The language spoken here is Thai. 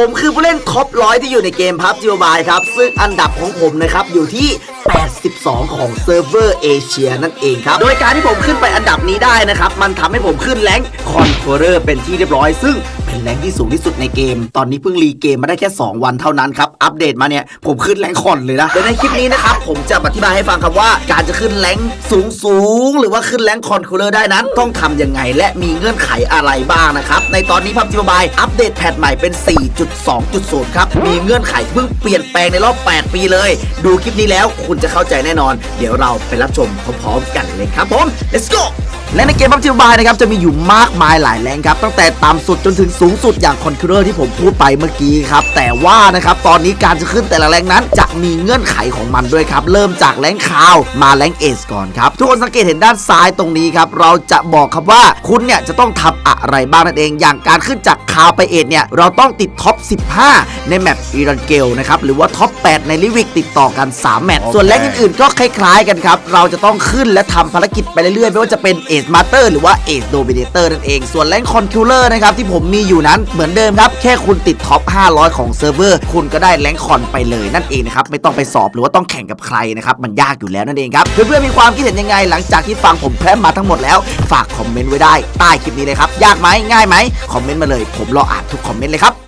ผมคือผู้เล่นท็อปร้อยที่อยู่ในเกมพับจิ b บายครับ ซึ่งอันดับของผมนะครับอยู่ที่ 82 ของเซิร์ฟเวอร์เอเชียนั่นเองครับ โดยการที่ผมขึ้นไปอันดับนี้ได้นะครับ มันทำให้ผมขึ้นแรงคอนโทรเลอร์เป็นที่เรียบร้อย ซึ่งเป็นแรงที่สูงที่สุดในเกม ตอนนี้เพิ่งรีเกมมาได้แค่ 2 วันเท่านั้นครับ อัปเดตมาเนี่ย ผมขึ้นแรงคอนเลยนะโดยในคลิปนี้นะครับ ผมจะอธิบายให้ฟังครับว่า การจะขึ้นแรงสูงสูงหรือว่าขึ้นแรงคอนโทรลเลอร์ได้นั้น ต้องทำยังไงและมีเงื่อนไขอะไรบ้างนะครับ ในตอนนี้พับจิบายอัปเดตแพทใหม่เป็น 4.2.0 ครับ มีเงื่อนไขเพิ่งเปลี่ยนแปลงในรอบ 8 ปีเลย ดูคลิปนี้แล้วคุณจะเข้าใจแน่นอน เดี๋ยวเราไปรับชมพร้อมๆกันเลยครับผม let's go และในเกมพับจิบายนะครับจะมีอยู่มากมายหลายแรงครับตั้งแต่ต่ำสุดจนถึงสูงสุดอย่างคอนคูเลอร์ที่ผมพูดไปเมื่อกี้ครับ แต่ว่านะครับตอนนี้การจะขึ้นแต่ละแรงนั้น จะมีเงื่อนไขของมันด้วยครับ เริ่มจากแรงคาวมาแรงเอสก่อนครับ ทุกคนสังเกตเห็นด้านซ้ายตรงนี้ครับ เราจะบอกครับว่าคุณเนี่ยจะต้องทำอะไรบ้างนั่นเอง อย่างการขึ้นจากคาวไปเอสเนี่ยเราต้องติดท็อป 15 ในแมปอีรันเกลนะครับหรือว่าท็อป 8 ในลิวิกติดต่อกัน 3 แมตช์ส่วนแรงอื่นๆ ก็คล้ายๆกันครับเราจะต้องขึ้นและทำภารกิจไปเรื่อยๆไม่ว่าจะเป็นเอสมาสเตอร์หรือว่าเอสโดมิเนเตอร์นั่นเองส่วนแรงคอนคิวเลอร์นะครับที่ผมมีอยู่นั้นเหมือนเดิมครับ แค่คุณติดท็อป 500 ของเซิร์ฟเวอร์ คุณก็ได้แรงคอนไปเลยนั่นเองนะครับ ไม่ต้องไปสอบหรือว่าต้องแข่งกับใครนะครับ มันยากอยู่แล้วนั่นเองครับ เพื่อนๆมีความคิดเห็นยังไงหลังจากที่ฟังผมแพร่มาทั้งหมดแล้ว ฝากคอมเมนต์ไว้ได้ใต้คลิปนี้เลยครับ ยากไหมง่ายไหมคอมเมนต์มาเลย ผมรออ่านทุกคอมเมนต์เลยครับ